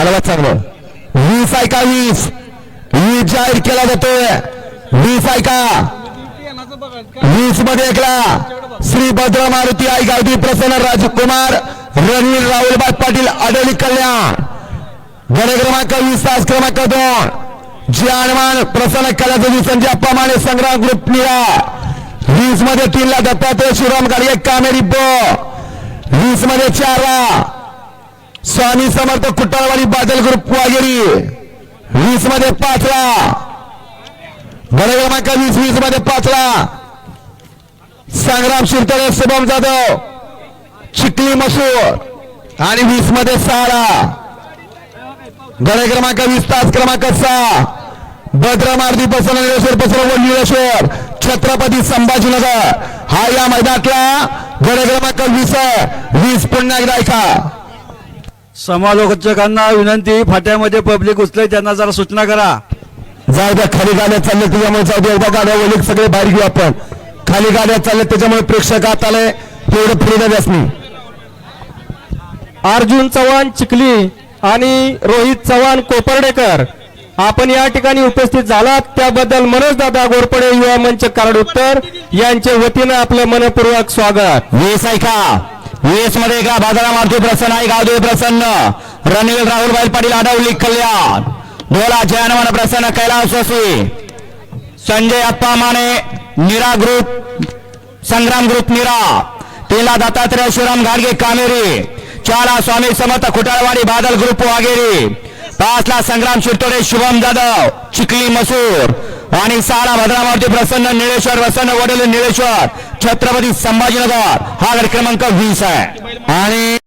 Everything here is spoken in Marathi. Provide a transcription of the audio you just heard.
हलवा चांगलं. वीस ऐका वीस? वीस जाहीर केला जातोय. वीस ऐका वीसमध्ये ऐकला श्री भद्र मारुती आई गावठी प्रसन्न राजकुमार रणवीर राहुलबाई पाटील अडली कल्याण. गणे क्रमांक वीस तास क्रमांक दोन. जे हनुमान प्रसन्न कलादेवी संजय अप्पा संग्राम ग्रुप निळा वीसमध्ये तीनला दत्तात्रय शिवराम गाडगे कामेरी ब. वीसमध्ये चारला स्वामी समर्थ कुटाळवाडी बादल ग्रुप वागेरी वीसमध्ये पाचला गणे क्रमांक वीस वीसमध्ये पाचला संग्राम शिरतळे शुभम जाधव. चिखली मसूर आणि वीसमध्ये सहाला गणे क्रमांक वीस तास क्रमांक सहा. भद्रमार्दी पसर पसरव निळेश्वर छत्रपती संभाजीनगर. हा या मैदानातला गणे क्रमांक वीस वीस पुन्हा एकदा ऐका. समालोचकांना विनंती फाट्यामध्ये पब्लिक उचले त्यांना जरा सूचना करा. जाऊ द्या खाली गाड्या चालल्या त्याच्यामुळे जाऊ द्या एकदा गाड्या ओलीक सगळे बाहेर घेऊ आपण. खाली गाड्या चालल्या त्याच्यामुळे प्रेक्षक आत आले तेवढं पुढे द्या व्यासनी अर्जुन चव्हाण चिखली आणि रोहित चव्हाण कोपर्डेकर आपण या ठिकाणी उपस्थित झालात. त्याबद्दल मनोज दादा गोरपडे युवा मंच कराड उत्तर यांच्या वतीनं आपलं मनपूर्वक स्वागत. वीस ऐका. वीसमध्ये का बाजारा मारुती प्रसन्न आहे. गावदेव प्रसन्न. रणवीर राहुल बैल पाटील आडवली कल्याण. डोला जयनवन प्रसन्न Kailas Vasai. Sanjay Appa Mane Nira group Sangram group Nira. तेला दत्तात्रय शिवराम गाडगे कामेरी. चाला स्वामी समर्थ खुटाळवाडी बादल ग्रुप वागेरी पाचला संग्राम शिरतोडे शुभम जाधव चिखली मसूर. आणि साडा भद्रामारुती प्रसन्न निळेश्वर प्रसन्न वडील निळेश्वर छत्रपती संभाजीनगर. हा गड क्रमांक वीस आहे. आणि